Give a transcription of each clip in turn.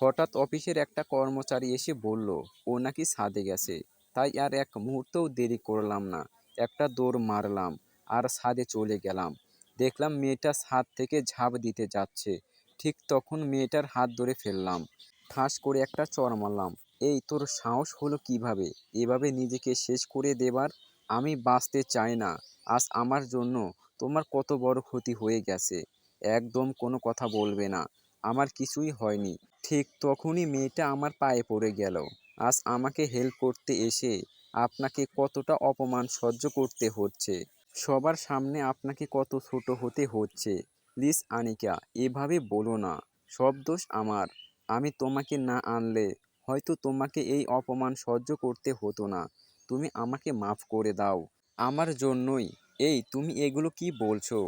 হঠাৎ অফিসের একটা কর্মচারী এসে বলল, ও নাকি ছাদে গেছে। তাই আর এক মুহূর্তও দেরি করলাম না। একটা দৌড় মারলাম আর ছাদে চলে গেলাম। দেখলাম মেয়েটা ছাদ থেকে ঝাঁপ দিতে যাচ্ছে। ঠিক তখন মেয়েটার হাত ধরে ফেললাম। ঠাস করে একটা চর মারলাম। এই তোর সাহস হলো কীভাবে? এভাবে নিজেকে শেষ করে দেবার আমি বাঁচতে চাই না। আজ আমার জন্য তোমার কত বড় ক্ষতি হয়ে গেছে। একদম কোনো কথা বলবে না। আমার কিছুই হয়নি। ঠিক তখনই মেয়েটা আমার পায়ে পড়ে গেল। আজ আমাকে হেল্প করতে এসে আপনাকে কতটা অপমান সহ্য করতে হচ্ছে, সবার সামনে আপনাকে কত ছোট হতে হচ্ছে। প্লিজ আনিকা, এভাবে বলো না, সব দোষ আমার। আমি তোমাকে না আনলে হয়তো তোমাকে এই অপমান সহ্য করতে হতো না। তুমি আমাকে মাফ করে দাও। আমার জন্যই। এই, তুমি এগুলো কি বলছো?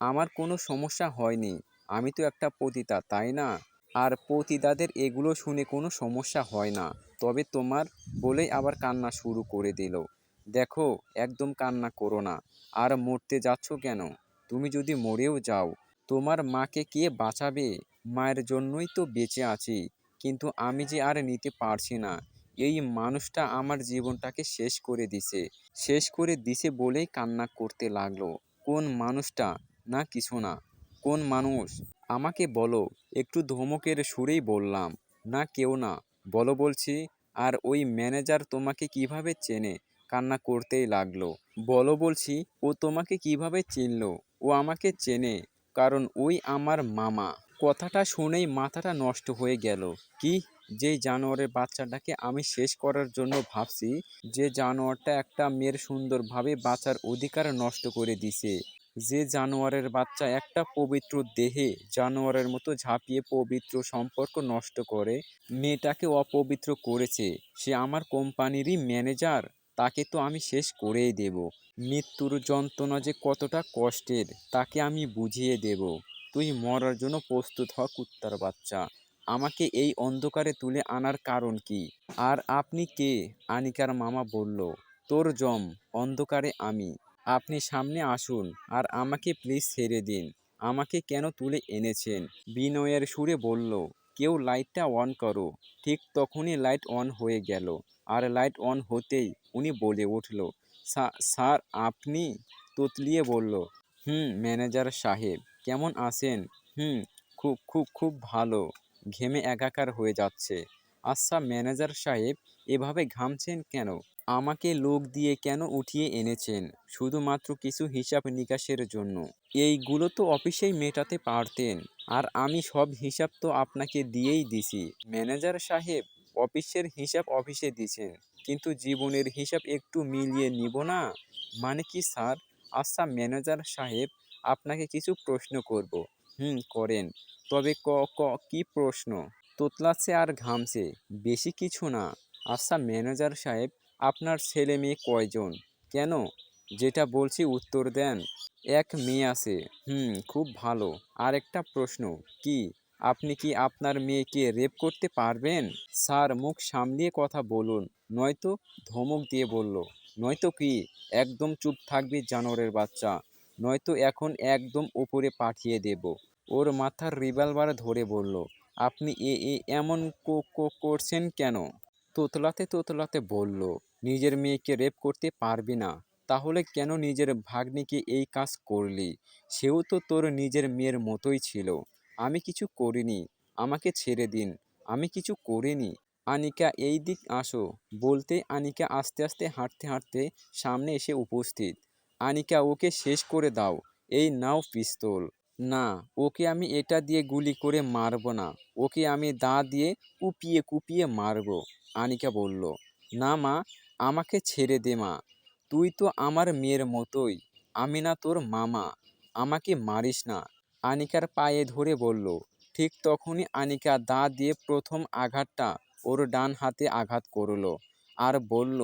আমার কোনো সমস্যা হয়নি। আমি তো একটা পতিতা, তাই না? আর পতিতাদের এগুলো শুনে কোনো সমস্যা হয় না। তবে তোমার বলেই আবার কান্না শুরু করে দিল। দেখো, একদম কান্না করো না। আর মরতে যাচ্ছ কেন? তুমি যদি মরেও যাও, তোমার মাকে কে বাঁচাবে? মায়ের জন্যই তো বেঁচে আছি। কিন্তু আমি যে আর নিতে পারছি না। এই মানুষটা আমার জীবনটাকে শেষ করে দিছে। শেষ করে দিছে বলেই কান্না করতে লাগল। কোন মানুষটা? না, কিছু না। কোন মানুষ? আমাকে বলো, একটু ধমকের সুরেই বললাম, না, কেউ না। বলো বলছি, আর ওই ম্যানেজার তোমাকে কীভাবে চেনে? কান্না করতেই লাগল। বলো বলছি, ও তোমাকে কীভাবে চিনলো? ও আমাকে চেনে, কারণ ওই আমার মামা। কথাটা শুনেই মাথাটা নষ্ট হয়ে গেল। কি যেই জানোয়ারের বাচ্চাটাকে আমি শেষ করার জন্য ভাবছি, যে জানোয়ারটা একটা মেয়ের সুন্দরভাবে বাঁচার অধিকার নষ্ট করে দিছে। যে জানোয়ারের বাচ্চা একটা পবিত্র দেহে জানোয়ারের মতো ঝাঁপিয়ে পবিত্র সম্পর্ক নষ্ট করে, মেয়েটাকে অপবিত্র করেছে। সে আমার কোম্পানিরই ম্যানেজার, তাকে তো আমি শেষ করেই দেব। মৃত্যুর যন্ত্রণা যে কতটা কষ্টের, তাকে আমি বুঝিয়ে দেব। তুই মরার জন্য প্রস্তুত হ, কুত্তার বাচ্চা। আমাকে এই অন্ধকারে তুলে আনার কারণ কি? আর আপনি কে? আনিকার মামা বলল, তোর জম, অন্ধকারে আমি। আপনি সামনে আসুন আর আমাকে প্লিজ ছেড়ে দিন। আমাকে কেন তুলে এনেছেন? বিনয়ের সুরে বলল, কেউ লাইটটা অন করো। ঠিক তখনই লাইট অন হয়ে গেল। আর লাইট অন হতেই উনি বলে উঠল স্যার, আপনি? তুতলিয়ে বলল, হুম ম্যানেজার সাহেব, কেমন আছেন? হুম, খুব খুব খুব ভালো। ঘেমে একাকার হয়ে যাচ্ছে। আচ্ছা ম্যানেজার সাহেব, এভাবে ঘামছেন কেন? আমাকে লোক দিয়ে কেন উঠিয়ে এনেছেন? শুধুমাত্র কিছু হিসাব নিকাশের জন্য। এইগুলো তো অফিসেই মেটাতে পারতেন। আর আমি সব হিসাব তো আপনাকে দিয়েই দিছি। ম্যানেজার সাহেব, অফিসের হিসাব অফিসে দিছেন। কিন্তু জীবনের হিসাব একটু মিলিয়ে নিব না? মানে কি, স্যার? আচ্ছা ম্যানেজার সাহেব, আপনাকে কিছু প্রশ্ন করব। হুম, করেন। তবে ক ক, কি প্রশ্ন? তোতলাচ্ছে আর ঘামছে। বেশি কিছু না। আচ্ছা ম্যানেজার সাহেব আপনার ছেলে মেয়ে কয়জন? কেন? যেটা বলছি উত্তর দেন। এক মেয়ে আছে। হুম, খুব ভালো। আর একটা প্রশ্ন, কি? আপনি কি আপনার মেয়েকে রেপ করতে পারবেন? স্যার, মুখ সামলিয়ে কথা বলুন। নয়তো ধমক দিয়ে বলল, নয়তো কি? একদম চুপ থাকবি জানোয়ারের বাচ্চা। নয়তো এখন একদম উপরে পাঠিয়ে দেব। ওর মাথার রিভলভার ধরে বলল, আপনি এ, এমন কো- কো- করছেন কেন? তোতলাতে তোতলাতে বলল, নিজের মেয়েকে রেপ করতে পারবি না, তাহলে কেন নিজের ভাগ্নিকে এই কাজ করলি? সেও তো তোর নিজের মেয়ের মতোই ছিল। আমি কিছু করিনি, আমাকে ছেড়ে দিন, আমি কিছু করিনি। আনিকা, এই দিক আসো। বলতে আনিকা আস্তে আস্তে হাঁটতে হাঁটতে সামনে এসে উপস্থিত। আনিকা, ওকে শেষ করে দাও, এই নাও পিস্তল। না, ওকে আমি এটা দিয়ে গুলি করে মারব না। ওকে আমি দা দিয়ে কুপিয়ে কুপিয়ে মারবো, আনিকা বলল। না মা, আমাকে ছেড়ে দে মা। তুই তো আমার মেয়ের মতোই, আমি না তোর মামা, আমাকে মারিস না। আনিকার পায়ে ধরে বলল। ঠিক তখনই আনিকা দা দিয়ে প্রথম আঘাতটা ওর ডান হাতে আঘাত করল আর বলল,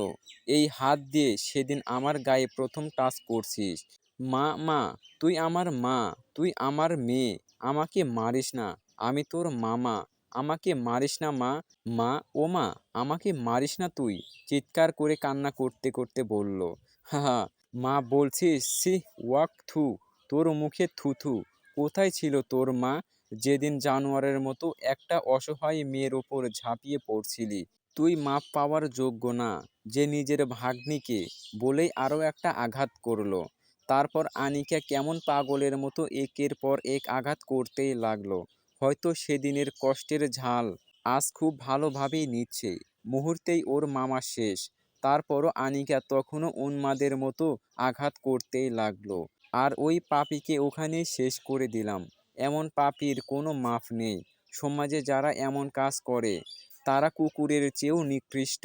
এই হাত দিয়ে সেদিন আমার গায়ে প্রথম টাচ করছিস মা মা, তুই আমার মা, তুই আমার মেয়ে, আমাকে মারিস না। আমি তোর মামা, আমাকে মারিস না মা মা ও মা, আমাকে মারিস না তুই। চিৎকার করে কান্না করতে করতে বলল, হা মা বলছিস সি ওয়াক থু, তোর মুখে থুথু কোথায় ছিল তোর মা? যেদিন জানোয়ারের মতো একটা অসহায় মেয়ের ওপর ঝাঁপিয়ে পড়ছিলি। তুই মাপ পাওয়ার যোগ্য না। যে নিজের ভাগ্নিকে বলেই আরও একটা আঘাত করল। তারপর আনিকা কেমন পাগলের মতো একের পর এক আঘাত করতেই লাগল। হয়তো সেদিনের কষ্টের ঝাল আজ খুব ভালোভাবেই নিচ্ছে। মুহূর্তেই ওর মামা শেষ। তারপরও আনিকা তখনও উন্মাদের মতো আঘাত করতেই লাগল। আর ওই পাপিকে ওখানেই শেষ করে দিলাম। এমন পাপির কোনো মাফ নেই। সমাজে যারা এমন কাজ করে, তারা কুকুরের চেয়েও নিকৃষ্ট।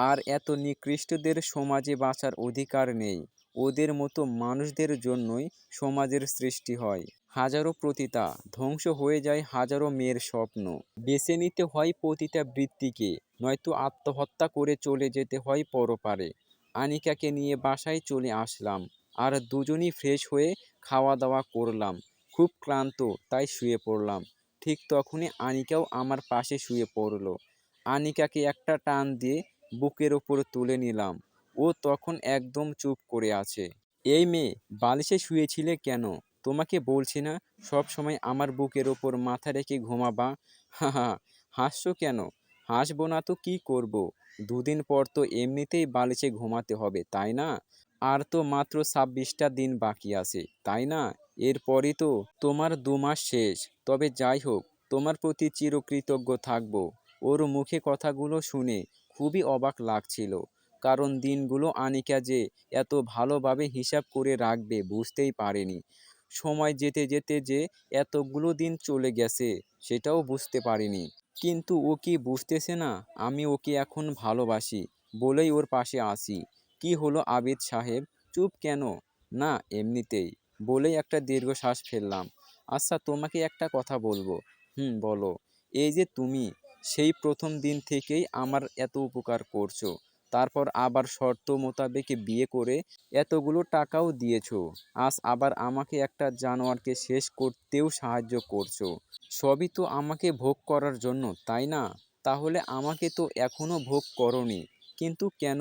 আর এত নিকৃষ্টদের সমাজে বাঁচার অধিকার নেই। ওদের মতো মানুষদের জন্যই সমাজের সৃষ্টি হয়। হাজারো প্রতিতা ধ্বংস হয়ে যায় হাজারো মেয়ের স্বপ্ন। বেছে নিতে হয় প্রতিটা বৃত্তিকে, নয়তো আত্মহত্যা করে চলে যেতে হয় পরপারে। আনিকাকে নিয়ে বাসায় চলে আসলাম, আর দুজনই ফ্রেশ হয়ে খাওয়া দাওয়া করলাম। খুব ক্লান্ত, তাই শুয়ে পড়লাম। ঠিক তখনই আনিকাও আমার পাশে শুয়ে পড়ল। আনিকাকে একটা টান দিয়ে বুকের ওপর তুলে নিলাম। ও তখন একদম চুপ করে আছে। এই মেয়ে, বালিশে শুয়েছিলে কেন? তোমাকে বলছি না, সব সময় আমার বুকের ওপর মাথা রেখে ঘুমাবা? হা হা, হাসছো কেন? হাসবো না তো কি করব? দুদিন পর তো এমনিতেই বালিশে ঘুমাতে হবে, তাই না? আর তো মাত্র ছাব্বিশটা দিন বাকি আছে, তাই না? এরপরই তো তোমার দু মাস শেষ। তবে যাই হোক, তোমার প্রতি চিরকৃতজ্ঞ থাকব। ওর মুখে কথাগুলো শুনে খুবই অবাক লাগছিল। কারণ দিনগুলো আনিকা যে এত ভালোভাবে হিসাব করে রাখবে বুঝতেই পারেনি। সময় যেতে যেতে যে এতগুলো দিন চলে গেছে, সেটাও বুঝতে পারিনি। কিন্তু ও কি বুঝতেছে না? আমি ওকে এখন ভালোবাসি, বলেই ওর পাশে আসি। কি হলো আবিদ সাহেব? চুপ কেন? না, এমনিতেই, বলেই একটা দীর্ঘশ্বাস ফেললাম। আচ্ছা তোমাকে একটা কথা বলব। হুম, বলো। এই যে তুমি, সেই প্রথম দিন থেকেই আমার এত উপকার করছ। তারপর আবার শর্ত মোতাবেক বিয়ে করে এতগুলো টাকাও দিয়েছ। আজ আবার আমাকে একটা জানোয়ারকে শেষ করতেও সাহায্য করছ। সবই তো আমাকে ভোগ করার জন্য, তাই না? তাহলে আমাকে তো এখনও ভোগ করনি। কিন্তু কেন?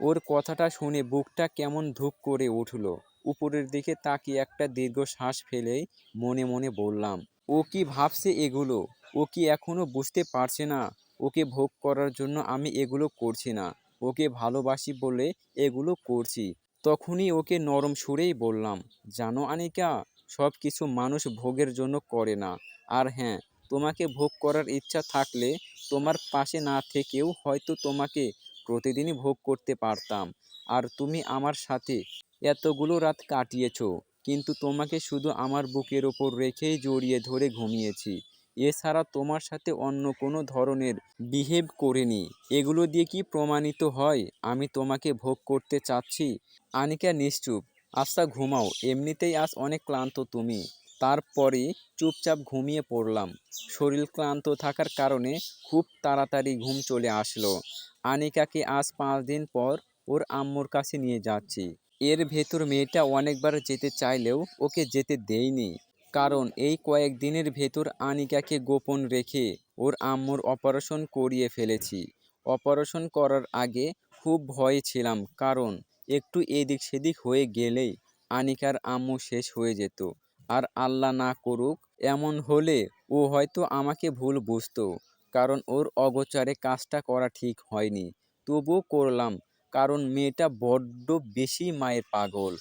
ওর কথাটা শুনে বুকটা কেমন ধূপ করে উঠল। উপরের দিকে তাকিয়ে একটা দীর্ঘ শ্বাস ফেলেই মনে মনে বললাম, ও কি ভাবছে এগুলো? ও কি এখনও বুঝতে পারছে না? ওকে ভোগ করার জন্য আমি এগুলো করছি না। ওকে ভালোবাসি বলে এগুলো করছি। তখনই ওকে নরম সুরেই বললাম, জানো আনিকা সব কিছু মানুষ ভোগের জন্য করে না। আর হ্যাঁ তোমাকে ভোগ করার ইচ্ছা থাকলে তোমার পাশে না থেকেও হয়তো তোমাকে প্রতিদিনই ভোগ করতে পারতাম। আর তুমি আমার সাথে এতগুলো রাত কাটিয়েছ, কিন্তু তোমাকে শুধু আমার বুকের ওপর রেখেই জড়িয়ে ধরে ঘুমিয়েছি। এছাড়া তোমার সাথে অন্য কোনো ধরনের বিহেভ করিনি। এগুলো দিয়ে কি প্রমাণিত হয়? আমি তোমাকে ভোগ করতে চাচ্ছি। আনিকা নিশ্চুপ আচ্ছা ঘুমাও। এমনিতেই আজ অনেক ক্লান্ত তুমি। তারপরে চুপচাপ ঘুমিয়ে পড়লাম। শরীর ক্লান্ত থাকার কারণে খুব তাড়াতাড়ি ঘুম চলে আসলো। আনিকাকে আজ পাঁচ দিন পর ওর আম্মুর কাছে নিয়ে যাচ্ছি। এর ভেতর মেয়েটা অনেকবার যেতে চাইলেও ওকে যেতে দেয়নি। কারণ এই কয়েকদিনের ভেতর আনিকাকে গোপন রেখে ওর আম্মুর অপারেশন করিয়ে ফেলেছি। অপারেশন করার আগে খুব ভয়ে ছিলাম, কারণ একটু এদিক সেদিক হয়ে গেলেই আনিকার আম্মু শেষ হয়ে যেত। আর আল্লাহ না করুক, এমন হলে ও হয়তো আমাকে ভুল বুঝতো, কারণ ওর অগোচারে কাজটা করা ঠিক হয়নি। তবুও করলাম কারণ মেয়েটা বড্ড বেশি মায়ের পাগল।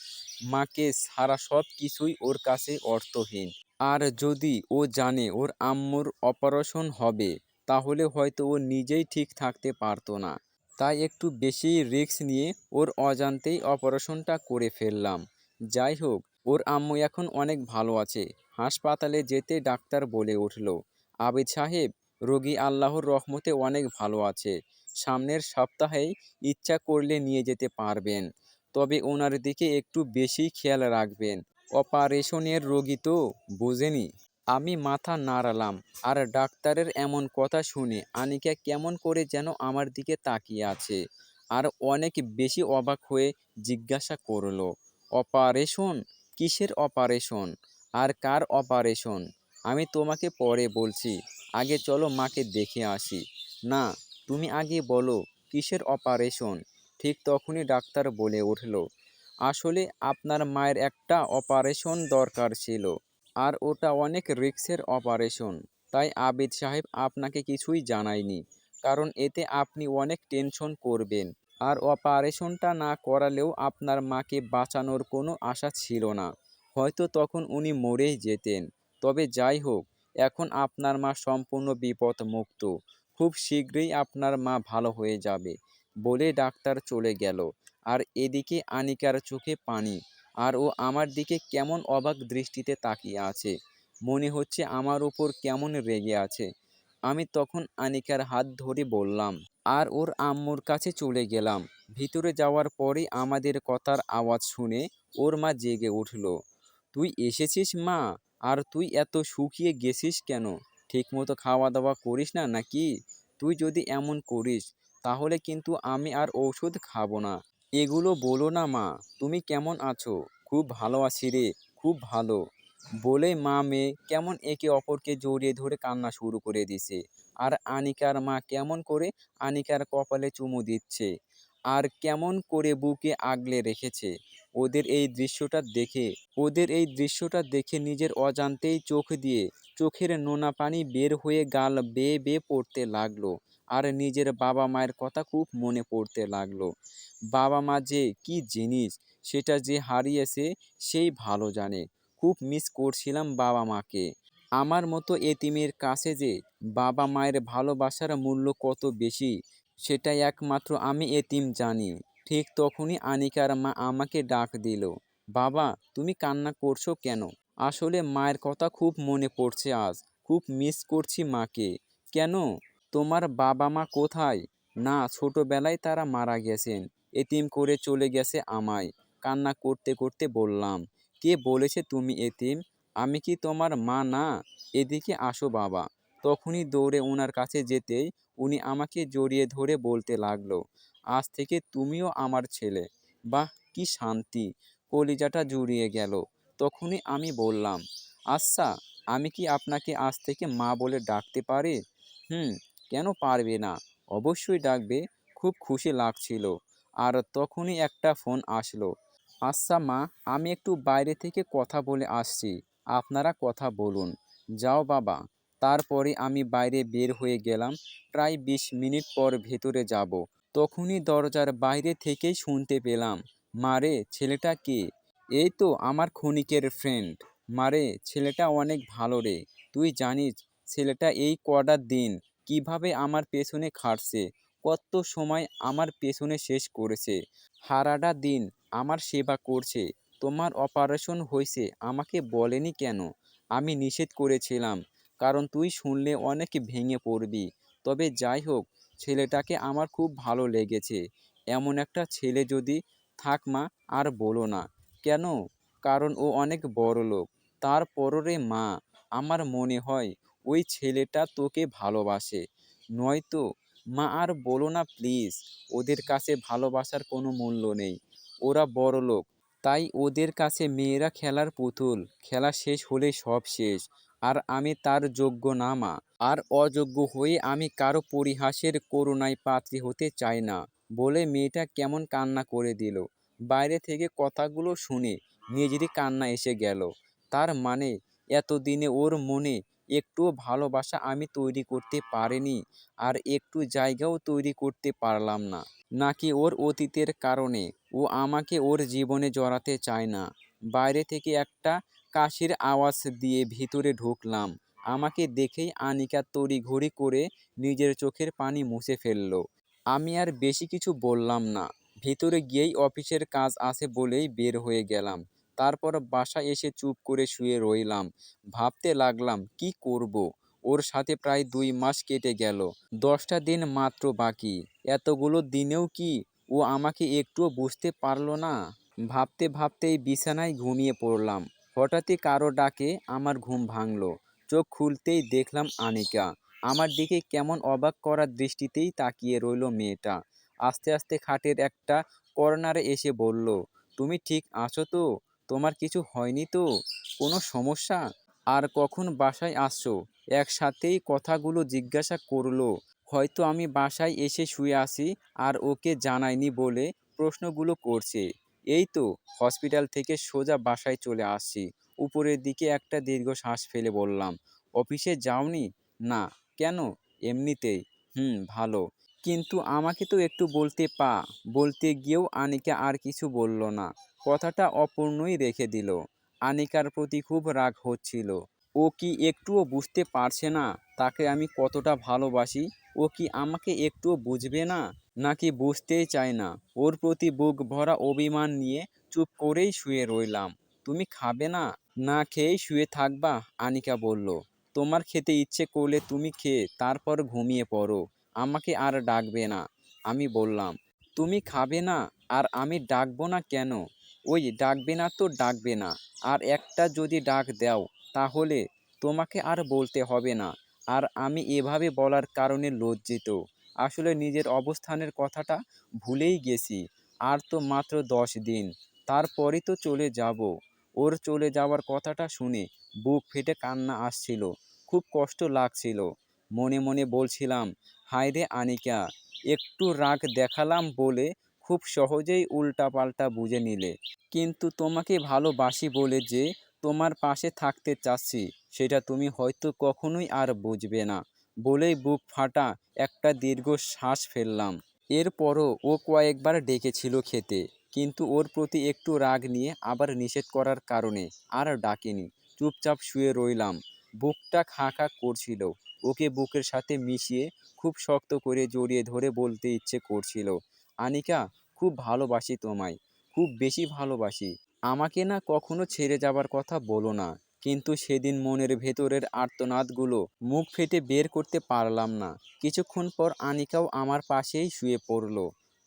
মাকে সারা সব কিছুই ওর কাছে অর্থহীন। আর যদি ও জানে ওর আম্মুর অপারেশন হবে, তাহলে হয়তো ও নিজেই ঠিক থাকতে পারতো না। তাই একটু বেশি রিস্ক নিয়ে ওর অজান্তেই অপারেশনটা করে ফেললাম। যাই হোক, ওর আম্মু এখন অনেক ভালো আছে। হাসপাতালে যেতে ডাক্তার বলে উঠল। আবিদ সাহেব, রোগী আল্লাহর রহমতে অনেক ভালো আছে। সামনের সপ্তাহেই ইচ্ছা করলে নিয়ে যেতে পারবেন। তবে ওনার দিকে একটু বেশি খেয়াল রাখবেন। অপারেশনের রোগী তো, বোঝেনি। আমি মাথা নাড়ালাম, আর ডাক্তারের এমন কথা শুনে আনিকা কেমন করে যেন আমার দিকে তাকিয়ে আছে, আর অনেক বেশি অবাক হয়ে জিজ্ঞাসা করল, অপারেশন? কিসের অপারেশন? আর কার অপারেশন? আমি তোমাকে পরে বলছি, আগে চলো মাকে দেখে আসি। না তুমি আগে বলো, কিসের অপারেশন? ঠিক তখনই ডাক্তার বলে উঠল, আসলে আপনার মায়ের একটা অপারেশন দরকার ছিল, আর ওটা অনেক রিস্কের অপারেশন, তাই আবিদ সাহেব আপনাকে কিছুই জানায়নি, কারণ এতে আপনি অনেক টেনশন করবেন, আর অপারেশনটা না করালেও আপনার মাকে বাঁচানোর কোনো আশা ছিল না, হয়তো তখন উনি মরেই যেতেন, তবে যাই হোক, এখন আপনার মা সম্পূর্ণ বিপদ মুক্ত খুব শীঘ্রই আপনার মা ভালো হয়ে যাবে, বলে ডাক্তার চলে গেল। আর এদিকে আনিকার চোখে পানি, আর ও আমার দিকে কেমন অবাক দৃষ্টিতে তাকিয়ে আছে। মনে হচ্ছে আমার উপর কেমন রেগে আছে। আমি তখন আনিকার হাত ধরে বললাম, আর ওর আম্মুর কাছে চলে গেলাম। ভিতরে যাওয়ার পরে আমাদের কথার আওয়াজ শুনে ওর মা জেগে উঠল, তুই এসেছিস মা? আর তুই এত শুকিয়ে গেছিস কেন? ঠিকমতো খাওয়া দাওয়া করিস না নাকি? তুই যদি এমন করিস, তাহলে কিন্তু আমি আর ওষুধ খাব না। এগুলো বলো না মা, তুমি কেমন আছো? খুব ভালো আছি রে, খুব ভালো। বলে মা মেয়ে কেমন একে অপরকে জড়িয়ে ধরে কান্না শুরু করে দিছে। আর আনিকার মা কেমন করে আনিকার কপালে চুমু দিচ্ছে। আর কেমন করে বুকে আগলে রেখেছে। ওদের এই দৃশ্যটা দেখে, ওদের এই দৃশ্যটা দেখে নিজের অজান্তেই চোখ দিয়ে চোখের নোনা পানি বের হয়ে গাল বেয়ে বেয়ে পড়তে লাগল। আর নিজের বাবা মায়ের কথা খুব মনে পড়তে লাগল। বাবা মা যে কি জিনিস, সেটা যে হারিয়েছে, সেই ভালো জানে। খুব মিস করছিলাম বাবা মাকে। আমার মতো এতিমের কাছে যে বাবা মায়ের ভালোবাসার মূল্য কত বেশি সেটা একমাত্র আমি এতিম জানি। ঠিক তখনই আনিকার মা আমাকে ডাক দিল, বাবা, তুমি কান্না করছ কেন? আসলে মায়ের কথা খুব মনে পড়ছে আজ। খুব মিস করছি মাকে। কেন? তোমার বাবা মা কোথায়? না, ছোটবেলায় তারা মারা গেছেন। এতিম করে চলে গেছে আমায়। কান্না করতে করতে বললাম, কে বলেছে তুমি এতিম? আমি কি তোমার মা না? এদিকে আসো বাবা। তখনই দৌড়ে ওনার কাছে যেতেই উনি আমাকে জড়িয়ে ধরে বলতে লাগল, আজ থেকে তুমিও আমার ছেলে। বাহ, কি শান্তি। কলিজাটা জুড়িয়ে গেল। তখনই আমি বললাম আচ্ছা আমি কি আপনাকে আজ থেকে মা বলে ডাকতে পারি? হুম, কেন পারবে না? অবশ্যই ডাকবে, খুব খুশি লাগছিল। আর তখনই একটা ফোন আসলো আচ্ছা মা, আমি একটু বাইরে থেকে কথা বলে আসছি, আপনারা কথা বলুন। যাও বাবা। তারপরে আমি বাইরে বের হয়ে গেলাম, প্রায় বিশ মিনিট পর ভেতরে যাব। তখনই দরজার বাইরে থেকেই শুনতে পেলাম মারে ছেলেটা কে? এই তো আমার ক্ষণিকের ফ্রেন্ড মারে, ছেলেটা অনেক ভালো রে। তুই জানিস, ছেলেটা এই কটার দিন কীভাবে আমার পেছনে খাটছে, কত সময় আমার পেছনে শেষ করেছে। হারাটা দিন আমার সেবা করছে, তোমার অপারেশন হয়েছে, আমাকে বলেনি কেন? আমি নিষেধ করেছিলাম, কারণ তুই শুনলে অনেক ভেঙে পড়বি। তবে যাই হোক, ছেলেটাকে আমার খুব ভালো লেগেছে। এমন একটা ছেলে যদি থাক মা, আর বলো না। কেন? কারণ ও অনেক বড় লোক। তারপরও মা, আমার মনে হয় ওই ছেলেটা তোকে ভালোবাসে। নয়তো মা আর বলো না প্লিজ ওদের কাছে ভালোবাসার কোনো মূল্য নেই। ওরা বড় লোক, তাই ওদের কাছে মেয়েরা খেলার পুতুল। খেলা শেষ হলে সব শেষ। আর আমি তার যোগ্য না মা। আর অযোগ্য হয়ে আমি কারও পরিহাসের করুণায় পাত্রী হতে চাই না বলে মেয়েটা কেমন কান্না করে দিল। বাইরে থেকে কথাগুলো শুনে নিজেরই কান্না এসে গেল। তার মানে এতদিনে ওর মনে একটুও ভালোবাসা আমি তৈরি করতে পারিনি আর একটু জায়গাও তৈরি করতে পারলাম না। নাকি ওর অতীতের কারণে ও আমাকে ওর জীবনে জড়াতে চায় না। বাইরে থেকে একটা কাশির আওয়াজ দিয়ে ভিতরে ঢুকলাম। আমাকে দেখেই আনিকা তড়িঘড়ি করে নিজের চোখের পানি মুছে ফেলল। আমি আর বেশি কিছু বললাম না। ভিতরে গিয়েই অফিসের কাজ আছে বলেই বের হয়ে গেলাম। তারপর বাসায় এসে চুপ করে শুয়ে রইলাম। ভাবতে লাগলাম, কি করব। ওর সাথে প্রায় দুই মাস কেটে গেল। দশটা দিন মাত্র বাকি। এতগুলো দিনেও কি ও আমাকে একটুও বুঝতে পারল না? ভাবতে ভাবতেই বিছানায় ঘুমিয়ে পড়লাম। হঠাৎই কারও ডাকে আমার ঘুম ভাঙলো। চোখ খুলতেই দেখলাম আনিকা। আমার দিকে কেমন অবাক করার দৃষ্টিতেই তাকিয়ে রইল মেয়েটা। আস্তে আস্তে খাটের একটা কর্নারে এসে বলল, তুমি ঠিক আছো তো? তোমার কিছু হয়নি তো? কোনো সমস্যা? আর কখন বাসায় আসছো? একসাথেই কথাগুলো জিজ্ঞাসা করল, হয়তো আমি বাসায় এসে শুয়ে আসি আর ওকে জানাইনি বলে প্রশ্নগুলো করছে। এই তো, হসপিটাল থেকে সোজা বাসায় চলে আসছি। উপরের দিকে একটা দীর্ঘশ্বাস ফেলে বললাম, অফিসে যাওনি? না। কেন? এমনিতেই। হুম, ভালো। কিন্তু আমাকে তো একটু বলতে পা। বলতে গিয়েও আনিকা আর কিছু বলল না। কথাটা অপূর্ণই রেখে দিল। আনিকার প্রতি খুব রাগ হচ্ছিল। ও কি একটুও বুঝতে পারছে না? তাকে আমি কতটা ভালোবাসি? ও কি আমাকে একটুও বুঝবে না? নাকি বুঝতেই চায় না। ওর প্রতি বুক ভরা অভিমান নিয়ে চুপ করেই শুয়ে রইলাম। তুমি খাবে না? না খেয়েই শুয়ে থাকবা, আনিকা বলল। তোমার খেতে ইচ্ছে করলে তুমি খেয়ে তারপর ঘুমিয়ে পড়ো। আমাকে আর ডাকবে না। আমি বললাম, তুমি খাবে না আর আমি ডাকবো না কেন? ওই ডাকবে না তো ডাকবে না। আর একটা যদি ডাক দাও, তাহলে তোমাকে আর বলতে হবে না। আর আমি এভাবে বলার কারণে লজ্জিত। আসলে নিজের অবস্থানের কথাটা ভুলেই গেছি। আর তো মাত্র দশ দিন। তারপরই তো চলে যাব। ওর চলে যাওয়ার কথাটা শুনে বুক ফেটে কান্না আসছিল। খুব কষ্ট লাগছিল। মনে মনে বলছিলাম হায় রে আনিকা, একটু রাগ দেখালাম বলে খুব সহজেই উল্টাপাল্টা বুঝে নিলে। কিন্তু তোমাকে ভালোবাসি বলে যে তোমার পাশে থাকতে চাচ্ছি, সেটা তুমি হয়তো কখনোই আর বুঝবে না বলেই বুক ফাটা একটা দীর্ঘ শ্বাস ফেললাম। এরপরও ও কয়েকবার ডেকেছিল খেতে, কিন্তু ওর প্রতি একটু রাগ নিয়ে আবার নিষেধ করার কারণে আর ডাকিনি। চুপচাপ শুয়ে রইলাম, বুকটা খাঁ খাঁ করছিল। ওকে বুকের সাথে মিশিয়ে খুব শক্ত করে জড়িয়ে ধরে বলতে ইচ্ছে করছিল, আনিকা, খুব ভালোবাসি তোমায়, খুব বেশি ভালোবাসি। আমাকে না কখনো ছেড়ে যাবার কথা বলো না। কিন্তু সেদিন মনের ভেতরের আর্তনাদগুলো মুখ ফেটে বের করতে পারলাম না। কিছুক্ষণ পর আনিকাও আমার পাশেই শুয়ে পড়ল।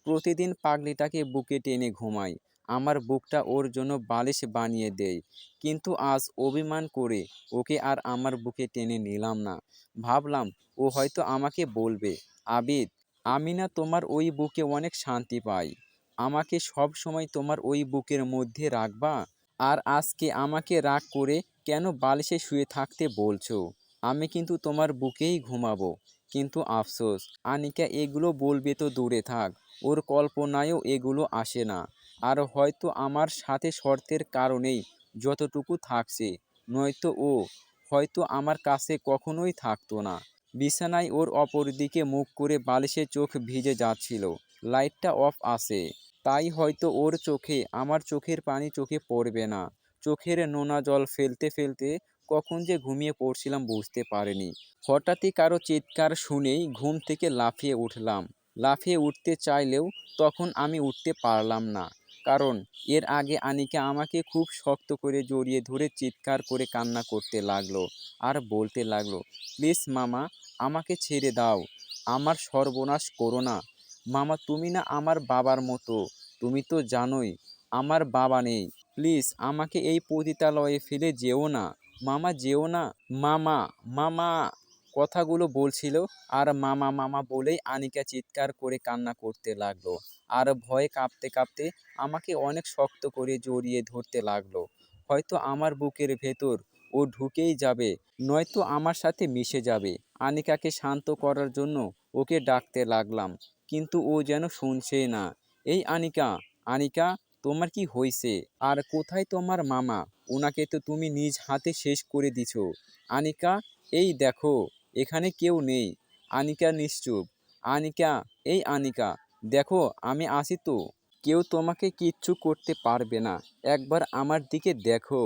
প্রতিদিন পাগলিটাকে বুকে টেনে ঘুমাই আমার বুকটা ওর জন্য বালিশ বানিয়ে দেয়। কিন্তু আজ অভিমান করে ওকে আর আমার বুকে টেনে নিলাম না। ভাবলাম, ও হয়তো আমাকে বলবে, আবিদ, আমি না তোমার ওই বুকে অনেক শান্তি পাই। আমাকে সব সময় তোমার ওই বুকের মধ্যে রাখবা? আর আজকে আমাকে রাগ করে কেন বালিশে শুয়ে থাকতে বলছো? আমি কিন্তু তোমার বুকেই ঘুমাবো। কিন্তু আফসোস, আনিকা এগুলো বলবে তো দূরে থাক। ওর কল্পনায়ও এগুলো আসে না। আর হয়তো আমার সাথে শর্তের কারণেই যতটুকু থাকছে, নয়তো ও হয়তো আমার কাছে কখনোই থাকতো না। বিছানায় ওর অপর দিকে মুখ করে বালিশে চোখ ভিজে যাচ্ছিল। লাইটটা অফ আছে। তাই হয়তো ওর চোখে, আমার চোখের পানি চোখে পড়বে না। চোখের নোনা জল ফেলতে ফেলতে কখন যে ঘুমিয়ে পড়ছিলাম বুঝতে পারিনি। হঠাৎই কারও চিৎকার শুনেই ঘুম থেকে লাফিয়ে উঠলাম। লাফিয়ে উঠতে চাইলেও তখন আমি উঠতে পারলাম না। কারণ এর আগে আনিকা আমাকে খুব শক্ত করে জড়িয়ে ধরে চিৎকার করে কান্না করতে লাগল আর বলতে লাগল, প্লিজ মামা, আমাকে ছেড়ে দাও। আমার সর্বনাশ করো না। মামা, তুমি না আমার বাবার মতো। তুমি তো জানোই, আমার বাবা নেই। প্লিজ আমাকে এই পতিতালয়ে ফেলে যেও না। মামা, যেও না। মামা মামা! কথাগুলো বলছিল আর মামা মামা বলেই আনিকা চিৎকার করে কান্না করতে লাগল। আর ভয়ে কাঁপতে কাঁপতে আমাকে অনেক শক্ত করে জড়িয়ে ধরতে লাগল। হয়তো আমার বুকের ভেতর ও ঢুকেই যাবে, নয়তো আমার সাথে মিশে যাবে। আনিকাকে শান্ত করার জন্য ওকে ডাকতে লাগলাম, কিন্তু ও যেন শুনছে না। এই আনিকা আনিকা, তোমার কি হয়েছে আর কোথায় তোমার মামা? ওনাকে তো তুমি নিজ হাতে শেষ করে দিছো। আনিকা, এই দেখো, এখানে কেউ নেই। আনিকা নিশ্চুপ। আনিকা, এই আনিকা দেখো, আমি আসি তো। কেউ তোমাকে কিচ্ছু করতে পারবে না। একবার আমার দিকে দেখো।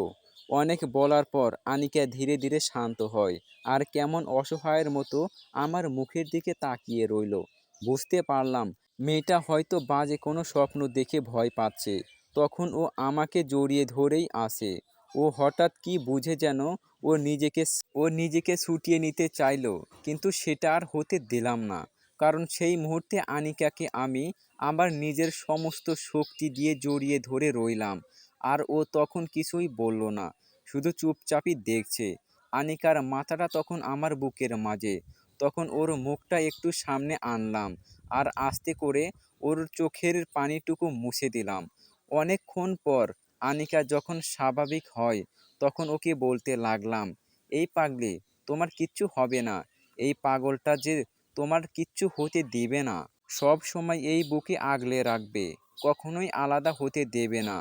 অনেক বলার পর আনিকা ধীরে ধীরে শান্ত হয় আর কেমন অসহায়ের মতো আমার মুখের দিকে তাকিয়ে রইল। বুঝতে পারলাম, মেয়েটা হয়তো বাজে কোনো স্বপ্ন দেখে ভয় পাচ্ছে। তখন ও আমাকে জড়িয়ে ধরেই আসে। ও হঠাৎ কি বুঝে যেন ও নিজেকে ও নিজেকে ছুটিয়ে নিতে চাইলো, কিন্তু সেটা আর হতে দিলাম না। কারণ সেই মুহূর্তে আনিকাকে আমি আমার নিজের সমস্ত শক্তি দিয়ে জড়িয়ে ধরে রইলাম, আর ও তখন কিছুই বলল না, শুধু চুপচাপই দেখছে। আনিকার মাথাটা তখন আমার বুকের মাঝে, তখন ওর মুখটা একটু সামনে আনলাম, আর আস্তে করে ওর চোখের পানিটুকু মুছে দিলাম। অনেকক্ষণ পর আনিকা যখন স্বাভাবিক হয়, তখন ওকে বলতে লাগলাম, এই পাগলি, তোমার কিচ্ছু হবে না। এই পাগলটা যে তোমার কিচ্ছু হতে দেবে না। সব সময় এই বুকে আগলে রাখবে, কখনোই আলাদা হতে দেবে না।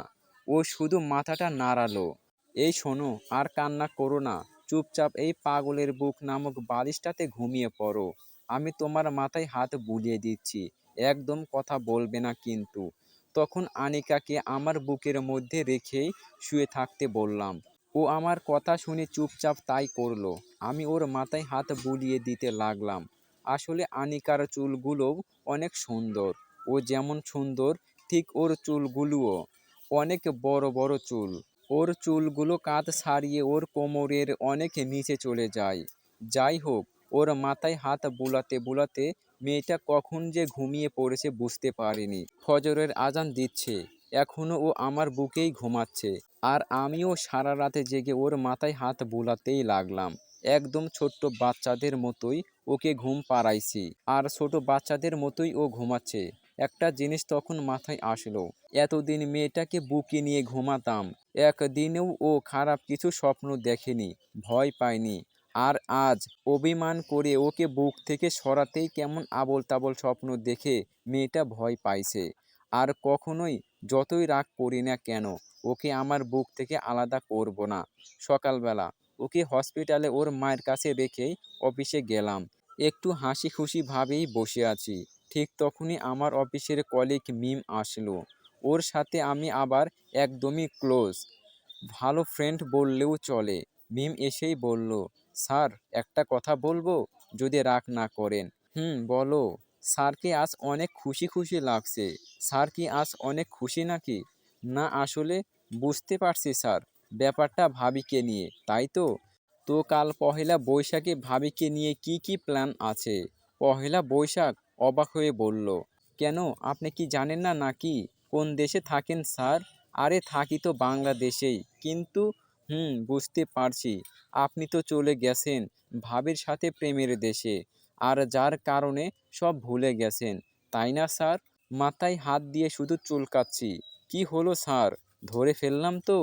ও শুধু মাথাটা নাড়ালো। এই শোনো, আর কান্না করো না। চুপচাপ এই পাগলের বুক নামক বালিশটাতে ঘুমিয়ে পড়ো। আমি তোমার মাথায় হাত বুলিয়ে দিচ্ছি, একদম কথা বলবে না কিন্তু। তখন আনিকাকে আমার বুকের মধ্যে রেখেই শুয়ে থাকতে বললাম, ও আমার কথা শুনে চুপচাপ তাই করল। আমি ওর মাথায় হাত বুলিয়ে দিতে লাগলাম। আসলে আনিকার চুলগুলোও অনেক সুন্দর। ও যেমন সুন্দর, ঠিক ওর চুলগুলোও। অনেক বড় বড় চুল। ওর চুলগুলো কাঁধ সারিয়ে ওর কোমরের অনেক নিচে চলে যায়। যাই হোক, ওর মাথায় হাত বুলাতে বুলাতে মেয়েটা কখন যে ঘুমিয়ে পড়েছে বুঝতে পারিনি। ফজরের আজান দিচ্ছে। এখনও ও আমার বুকেই ঘুমাচ্ছে। আর আমিও সারা রাতে জেগে ওর মাথায় হাত বুলাতেই লাগলাম। একদম ছোট্ট বাচ্চাদের মতোই ওকে ঘুম পাড়াইছি। আর ছোট বাচ্চাদের মতোই ও ঘুমাচ্ছে। একটা জিনিস তখন মাথায় আসলো, এতদিন মেয়েটাকে বুকে নিয়ে ঘুমাতাম। একদিনেও ও খারাপ কিছু স্বপ্ন দেখেনি, ভয় পায়নি। আর আজ অভিমান করে ওকে বুক থেকে সরাতেই কেমন আবল তাবল স্বপ্ন দেখে মেয়েটা ভয় পাইছে। আর কখনোই যতই রাগ করি না কেন, ওকে আমার বুক থেকে আলাদা করব না। সকালবেলা ওকে হসপিটালে ওর মায়ের কাছে রেখেই অফিসে গেলাম। একটু হাসি খুশি ভাবেই বসে আছি। ঠিক তখনই আমার অফিসের কলিগ মিম আসলো। ওর সাথে আমি আবার একদমই ক্লোজ ভালো ফ্রেন্ড বললেও চলে। মিম এসেই বলল, স্যার, একটা কথা বলব? যদি রাগ না করেন। হুম, বলো। স্যারকে আজ অনেক খুশি খুশি লাগছে? স্যার কি আজ অনেক খুশি নাকি? না আসলে, বুঝতে পারছি, স্যার। ব্যাপারটা ভাবিকে নিয়ে, তাই তো? তো কাল পহেলা বৈশাখে ভাবিকে নিয়ে কি কি প্ল্যান আছে? পহেলা বৈশাখ অবাক হয়ে বলল, কেন, আপনি কি জানেন না নাকি? কোন দেশে থাকেন স্যার? আরে থাকি তো বাংলাদেশেই। কিন্তু, হুম, বুঝতে পারছি। আপনি তো চলে গেছেন ভাবির সাথে প্রেমের দেশে। আর যার কারণে সব ভুলে গেছেন, তাই না স্যার? মাথায় হাত দিয়ে শুধু চুলকাচ্ছি। কি হলো স্যার? ধরে ফেললাম তো?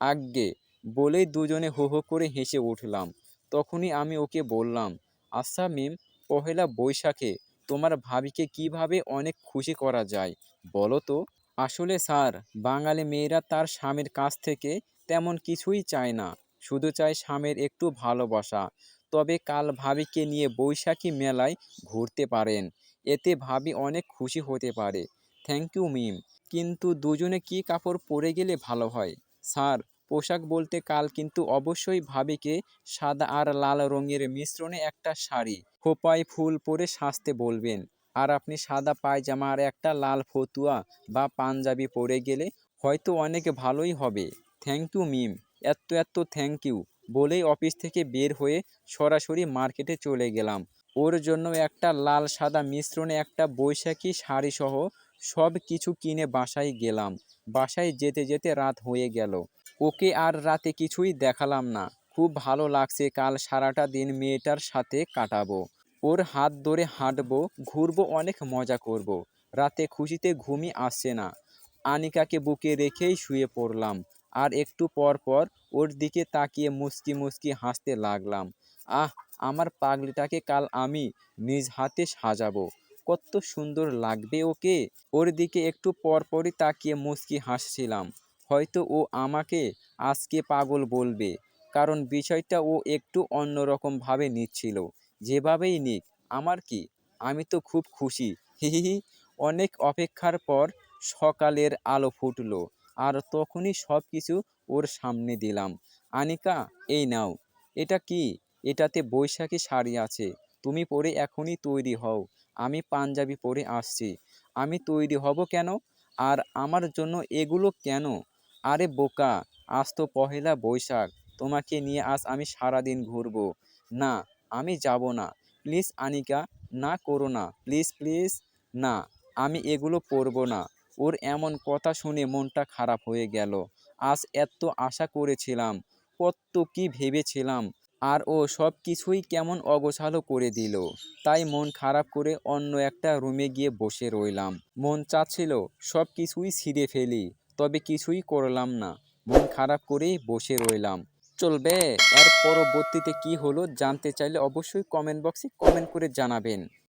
আজ্ঞে, বলেই দুজনে হো হো করে হেসে উঠলাম। তখনই আমি ওকে বললাম আচ্ছা মিম, পহেলা বৈশাখে তোমার ভাবিকে কীভাবে অনেক খুশি করা যায়, বলো তো? আসলে স্যার, বাঙালি মেয়েরা তার স্বামীর কাছ থেকে তেমন কিছুই চায় না, শুধু চায় স্বামীর একটু ভালোবাসা। তবে কাল ভাবিকে নিয়ে বৈশাখী মেলায় ঘুরতে পারেন, এতে ভাবি অনেক খুশি হতে পারে। থ্যাংক ইউ মিম, কিন্তু দুজনে কি কাপড় পরে গেলে ভালো হয়? স্যার পোশাক বলতে কাল কিন্তু অবশ্যই ভাবিকে সাদা আর লাল রঙের মিশ্রণে একটা শাড়ি। খোপায় ফুল পরে সাজতে বলবেন, আর আপনি সাদা পায়জামা আর একটা লাল ফতুয়া বা পাঞ্জাবি পরে গেলে হয়তো অনেক ভালোই হবে। Thank you, Mim. এত এত থ্যাংক ইউ বলেই অফিস থেকে বের হয়ে সরাসরি মার্কেটে চলে গেলাম। ওর জন্য একটা লাল সাদা মিশ্রণে একটা বৈশাখী শাড়ি সহ সব কিছু কিনে বাসায় গেলাম। বাসায় যেতে যেতে রাত হয়ে গেল। ওকে আর রাতে কিছুই দেখালাম না। খুব ভালো লাগছে কাল সারাটা দিন মেয়েটার সাথে কাটাবো। ওর হাত ধরে হাঁটবো, ঘুরবো, অনেক মজা করব। রাতে খুশিতে ঘুমই আসছে না। আনিকাকে বুকে রেখেই শুয়ে পড়লাম। আর একটু পর পর ওর দিকে তাকিয়ে মুচকি মুচকি হাসতে লাগলাম। আহ, আমার পাগলিটাকে কাল আমি নিজ হাতে সাজাবো। কত সুন্দর লাগবে ওকে। ওর দিকে একটু পরপরই তাকিয়ে মুচকি হাসছিলাম। হয়তো ও আমাকে আজকে পাগল বলবে, কারণ বিষয়টা ও একটু অন্যরকমভাবে নিচ্ছিল। যেভাবেই নিক, আমার কি? আমি তো খুব খুশি। হিহিহি অনেক অপেক্ষার পর সকালের আলো ফুটলো, আর তখনই সব কিছু ওর সামনে দিলাম। আনিকা, এই নাও। এটা কি? এটাতে বৈশাখী শাড়ি আছে। তুমি পরে এখনই তৈরি হও। আমি পাঞ্জাবি পরে আসছি। আমি তৈরি হব কেন? আর আমার জন্য এগুলো কেন? আরে বোকা, আজ তো পহেলা বৈশাখ, তোমাকে নিয়ে আজ আমি সারাদিন ঘুরবো। না, আমি যাব না। প্লিজ আনিকা, না করো না। প্লিজ প্লিজ, না, আমি এগুলো পরবো না। ওর এমন কথা শুনে মনটা খারাপ হয়ে গেল। আজ এত আশা করেছিলাম, কত কি ভেবেছিলাম। আর ও সব কিছুই কেমন অগোছালো করে দিল। তাই মন খারাপ করে অন্য একটা রুমে গিয়ে বসে রইলাম। মন চাচ্ছিল সব কিছুই ছিঁড়ে ফেলি। তবে কিছুই করলাম না। মন খারাপ করেই বসে রইলাম। চলবে, এর পরবর্তীতে কি হলো জানতে চাইলে অবশ্যই কমেন্ট বক্সে কমেন্ট করে জানাবেন।